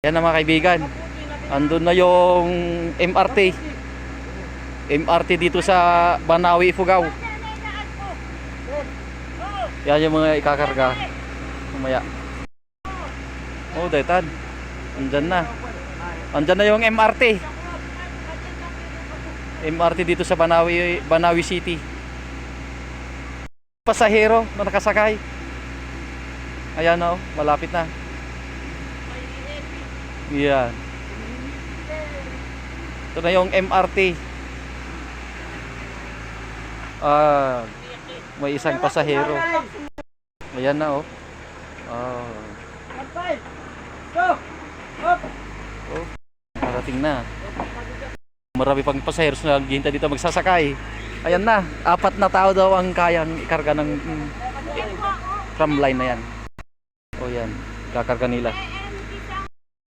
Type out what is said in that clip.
Yan na mga kaibigan. Andun na yung MRT. MRT dito sa Banawi, Ifugao. Yan yung mga ikakarga. Mamaya. Oh, daytan. Andyan na. Andyan na yung MRT. MRT dito sa Banawi, Banawi City. Pasahero na nakasakay. Ayan na oh, malapit na. Yan. Ito na yung MRT. Ah, may isang pasahero. Ayan na oh. Ah. Oh, parating na. Marami pang pasahero na naghihintay dito magsasakay. Ayan na, apat na tao daw ang kayang ikarga ng mm, tramline na yan. O yan, kakarga nila.